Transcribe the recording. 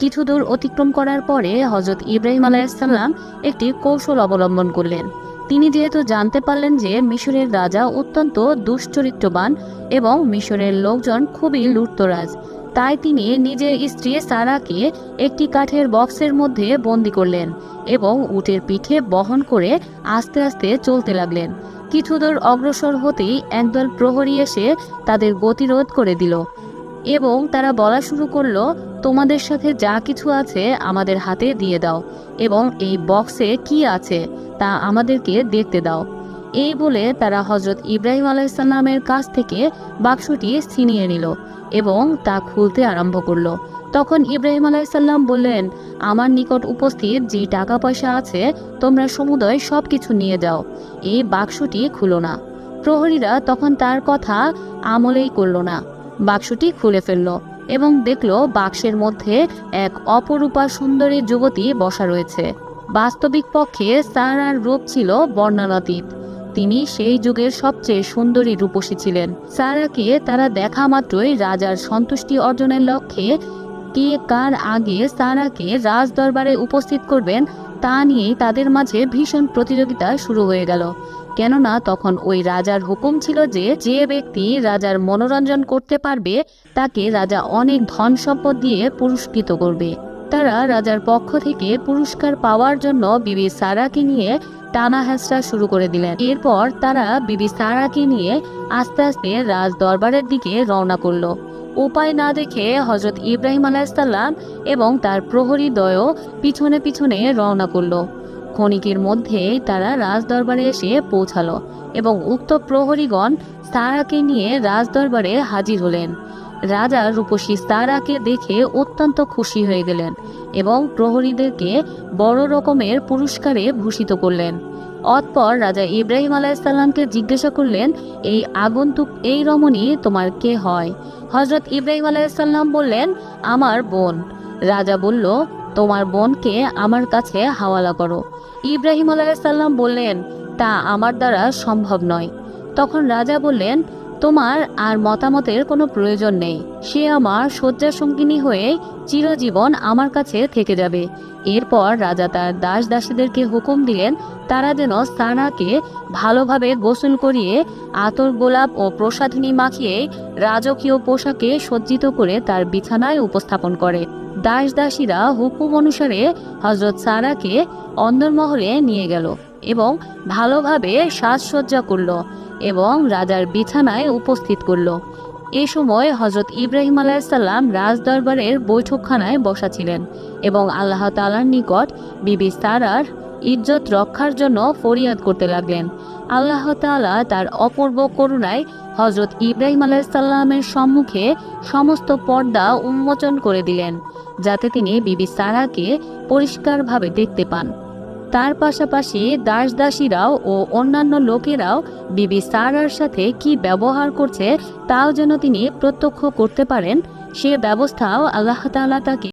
কিছু দূর অতিক্রম করার পরে হজরত ইব্রাহিম আলাইসাল্লাম একটি কৌশল অবলম্বন করলেন। তিনি যেহেতু জানতে পারলেন যে মিশরের রাজা অত্যন্ত দুশ্চরিত্রবান এবং মিশরের লোকজন খুবই লুটতরাজ, তাই তিনি নিজের স্ত্রী সারাকে একটি কাঠের বক্সের মধ্যে বন্দি করলেন এবং উটের পিঠে বহন করে আস্তে আস্তে চলতে লাগলেন। কিছু দূর অগ্রসর হতেই একদল প্রহরী এসে তাদের গতিরোধ করে দিল। এবং তারা বলা শুরু করল, তোমাদের সাথে যা কিছু আছে আমাদের হাতে দিয়ে দাও এবং এই বক্সে কি আছে তা আমাদেরকে দেখতে দাও। এই বলে তারা হজরত ইব্রাহিম আলাইসাল্লামের কাছ থেকে বাক্সটি ছিনিয়ে নিল এবং তা খুলতে আরম্ভ করল। তখন ইব্রাহিম আলাইসাল্লাম বললেন, আমার নিকট উপস্থিত যে টাকা পয়সা আছে, তোমরা সমুদয় সব কিছু নিয়ে যাও। এই বাক্সটি খুলো না। প্রহরীরা তখন তার কথা আমলেই করল না। বাক্সটি খুলে ফেলল এবং দেখল বাক্সের মধ্যে এক অপরূপা সুন্দরী যুবতী বসা রয়েছে। বাস্তবিক পক্ষে সারার রূপ ছিল বর্ণনাতীত তিনি সেই যুগের সবচেয়ে সুন্দরী রূপসী ছিলেন। সারাকে তারা দেখা মাত্রই রাজার সন্তুষ্টি অর্জনের লক্ষ্যে কে কার আগে সারাকে রাজ দরবারে উপস্থিত করবেন তা নিয়েই তাদের মাঝে ভীষণ প্রতিযোগিতা শুরু হয়ে গেল। কেননা তখন ওই রাজার হুকুম ছিল যে যে ব্যক্তি রাজার মনোরঞ্জন করতে পারবে, তাকে রাজা অনেক ধন সম্পদ দিয়ে পুরস্কৃত করবে। তারা রাজার পক্ষ থেকে পুরস্কার পাওয়ার জন্য বিবি সারাকে নিয়ে টানা হেঁচড়া শুরু করে দিলেন। এরপর তারা বিবি সারাকে নিয়ে আস্তে আস্তে রাজ দরবারের দিকে রওনা করল। উপায় না দেখে হজরত ইব্রাহিম আলাইসাল্লাম এবং তার প্রহরী দয়ও পিছনে পিছনে রওনা করল। ক্ষণিকের মধ্যেই তারা রাজদরবারে এসে পৌঁছালো এবং উক্ত প্রহরীগণ সারাকে নিয়ে রাজদরবারে হাজির হলেন। রাজা রূপসী সারাকে দেখে অত্যন্ত খুশি হয়ে গেলেন এবং প্রহরীদেরকে বড় রকমের পুরস্কারে ভূষিত করলেন। অতপর রাজা ইব্রাহিম আলাইসাল্লামকে জিজ্ঞাসা করলেন, এই আগন্তুক, এই রমণী তোমার কে হয়? হজরত ইব্রাহিম আলাইসাল্লাম বললেন, আমার বোন। রাজা বলল তোমার বোনকে আমার কাছে হাওয়ালা করো। ইব্রাহিম আলাইসাল্লাম বললেন, তা আমার দ্বারা সম্ভব নয়। তখন রাজা বললেন তোমার আর মতামতের কোনো প্রয়োজন নেই। সে আমার শয্যা সঙ্গিনী হয়ে চিরজীবন আমার কাছে থেকে যাবে। এরপর রাজা তার দাস দাসীদেরকে হুকুম দিলেন, তারা যেন সানাকে ভালোভাবে গোসল করিয়ে, আতর গোলাপ ও প্রসাদিনী মাখিয়ে রাজকীয় পোশাকে সজ্জিত করে তার বিছানায় উপস্থাপন করে। দাস দাসীরা হুকুম অনুসারে হজরত সারাকে অন্দরমহলে নিয়ে গেল। এবং ভালোভাবে সাজসজ্জা করল এবং রাজার বিছানায় উপস্থিত করল। এ সময় হজরত ইব্রাহিম আলাইসাল্লাম রাজদরবারের বৈঠকখানায় বসা ছিলেন এবং আল্লাহ তালার নিকট বিবি সারার ইজ্জত রক্ষার জন্য ফরিয়াদ করতে লাগলেন। আল্লাহ তাআলা তার অপূর্ব করুণায় হজরত ইব্রাহিম আলাইসাল্লামের সম্মুখে সমস্ত পর্দা উন্মোচন করে দিলেন, যাতে তিনি বিবি সারাকে পরিষ্কারভাবে দেখতে পান। তার পাশাপাশি দাস দাসীরাও ও অন্যান্য লোকেরাও বিবি সারার সাথে কি ব্যবহার করছে তাও যেন তিনি প্রত্যক্ষ করতে পারেন, সে ব্যবস্থাও আল্লাহ তাআলা তাকে